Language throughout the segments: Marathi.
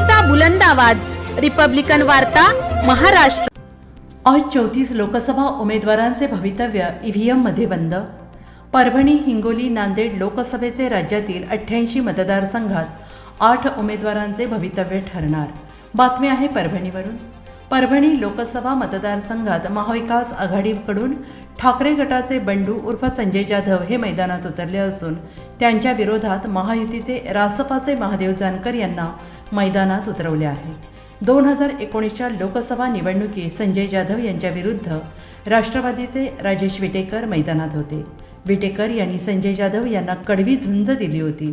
लोकशाहीचा बुलंद आवाज. रिपब्लिकन वार्ता महाराष्ट्र. आज चौतीस लोकसभा उमेदवारांचे भवितव्य ईव्हीएममध्ये बंद. परभणी हिंगोली नांदेड लोकसभेचे राज्यातील अठ्ठ्याऐंशी मतदारसंघात आठ उमेदवारांचे भवितव्य ठरणार. बातमी आहे परभणीवरून. परभणी लोकसभा मतदारसंघात महाविकास आघाडीकडून ठाकरे गटाचे बंडू उर्फ संजय जाधव हे मैदानात उतरले असून त्यांच्या विरोधात महायुतीचे रासपाचे महादेव जानकर यांना मैदानात उतरवले आहे. दोन हजार एकोणीसच्या लोकसभा निवडणुकीत संजय जाधव यांच्या विरुद्ध राष्ट्रवादीचे राजेश विटेकर मैदानात होते. विटेकर यांनी संजय जाधव यांना कडवी झुंज दिली होती.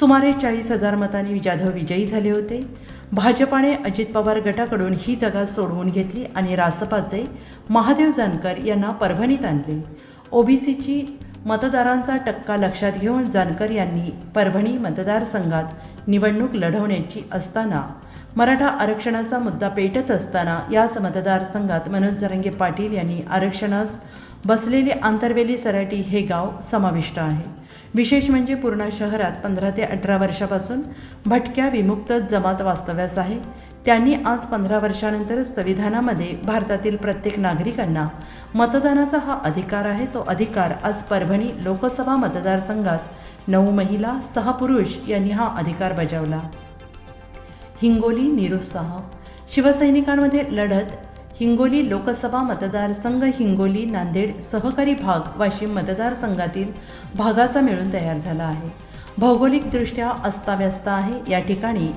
सुमारे चाळीस हजार मतांनी जाधव विजयी झाले होते. भाजपाने अजित पवार गटाकडून ही जागा सोडवून घेतली आणि रासपाचे महादेव जानकर यांना परभणीत आणले. ओबीसीची मतदारांचा टक्का लक्षात घेऊन जानकर यांनी परभणी मतदारसंघात निवडणूक लढवण्याची असताना मराठा आरक्षणाचा मुद्दा पेटत असताना याच मतदारसंघात मनोज जरंगे पाटील यांनी आरक्षणास बसलेले आंतरवेली सराटी हे गाव समाविष्ट आहे. विशेष म्हणजे पूर्ण शहरात पंधरा ते अठरा वर्षापासून भटक्या विमुक्त जमात वास्तव्यास आहे. त्यांनी आज पंधरा वर्षानंतर संविधानामध्ये भारतातील प्रत्येक नागरिकांना मतदानाचा हा अधिकार आहे. तो अधिकार आज परभणी लोकसभा मतदारसंघात नऊ महिला सहा पुरुष यांनी हा अधिकार बजावला. हिंगोली निरुत्साह. शिवसैनिकांमध्ये लढत. हिंगोली लोकसभा मतदारसंघ हिंगोली नांदेड सहकारी भाग वाशिम मतदारसंघातील भागाचा मिळून तयार झाला आहे. भौगोलिकदृष्ट्या अस्ताव्यस्त आहे. या ठिकाणी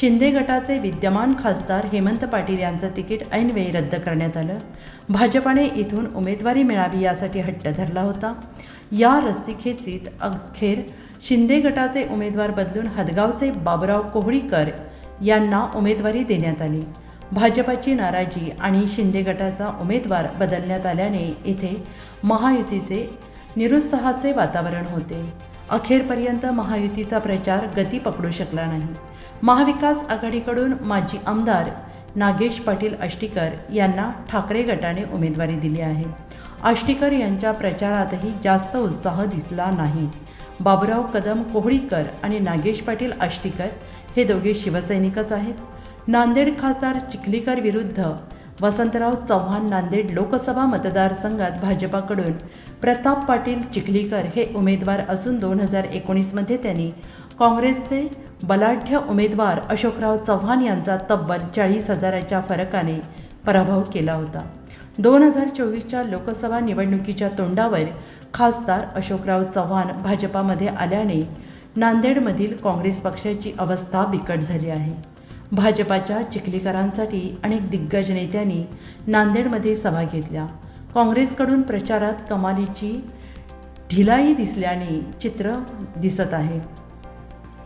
शिंदे गटाचे विद्यमान खासदार हेमंत पाटील यांचं तिकीट ऐनवेळी रद्द करण्यात आलं. भाजपाने इथून उमेदवारी मिळावी यासाठी हट्ट धरला होता. या रस्सीखेचीत अखेर शिंदे गटाचे उमेदवार बदलून हदगावचे बाबुराव कोहळीकर यांना उमेदवारी देण्यात आली. भाजपाची नाराजी आणि शिंदे गटाचा उमेदवार बदलण्यात आल्याने इथे महायुतीचे निरुत्साहाचे वातावरण होते. अखेरपर्यंत महायुतीचा प्रचार गती पकडू शकला नाही. महाविकास आघाडीकडून माजी आमदार नागेश पाटील आष्टीकर यांना ठाकरे गटाने उमेदवारी दिली आहे. आष्टीकर यांच्या प्रचारातही जास्त उत्साह दिसला नाही. बाबुराव कदम कोहळीकर आणि नागेश पाटील आष्टीकर हे दोघे शिवसैनिकच आहेत. नांदेड खासदार चिखलीकर विरुद्ध वसंतराव चव्हाण नांदेड लोकसभा मतदारसंघात भाजपाकडून प्रताप पाटील चिखलीकर हे उमेदवार असून दोन हजार एकोणीसमध्ये त्यांनी काँग्रेसचे बलाढ्य उमेदवार अशोकराव चव्हाण यांचा तब्बल चाळीस हजाराच्या फरकाने पराभव केला होता. दोन हजार चोवीसच्या लोकसभा निवडणुकीच्या तोंडावर खासदार अशोकराव चव्हाण भाजपामध्ये आल्याने नांदेडमधील काँग्रेस पक्षाची अवस्था बिकट झाली आहे. भाजपाच्या चिखलीकरांसाठी अनेक दिग्गज नेत्यांनी नांदेडमध्ये सभा घेतल्या. काँग्रेसकडून प्रचारात कमालीची ढिलाई दिसल्याने चित्र दिसत आहे.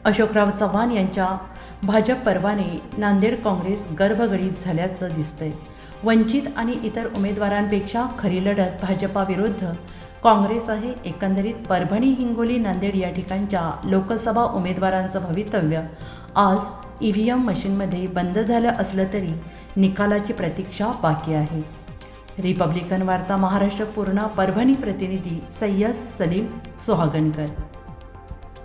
अशोकराव चव्हाण यांच्या भाजप पर्वाने नांदेड काँग्रेस गर्भगडीत झाल्याचं दिसतंय. वंचित आणि इतर उमेदवारांपेक्षा खरी लढत भाजपाविरुद्ध काँग्रेस आहे. एकंदरीत परभणी हिंगोली नांदेड या ठिकाणच्या लोकसभा उमेदवारांचं भवितव्य आज ई व्ही एम मशीनमध्ये बंद झालं असलं तरी निकालाची प्रतीक्षा बाकी आहे. रिपब्लिकन वार्ता महाराष्ट्र पूर्ण परभणी प्रतिनिधी सय्यद सलीम सुहागनकर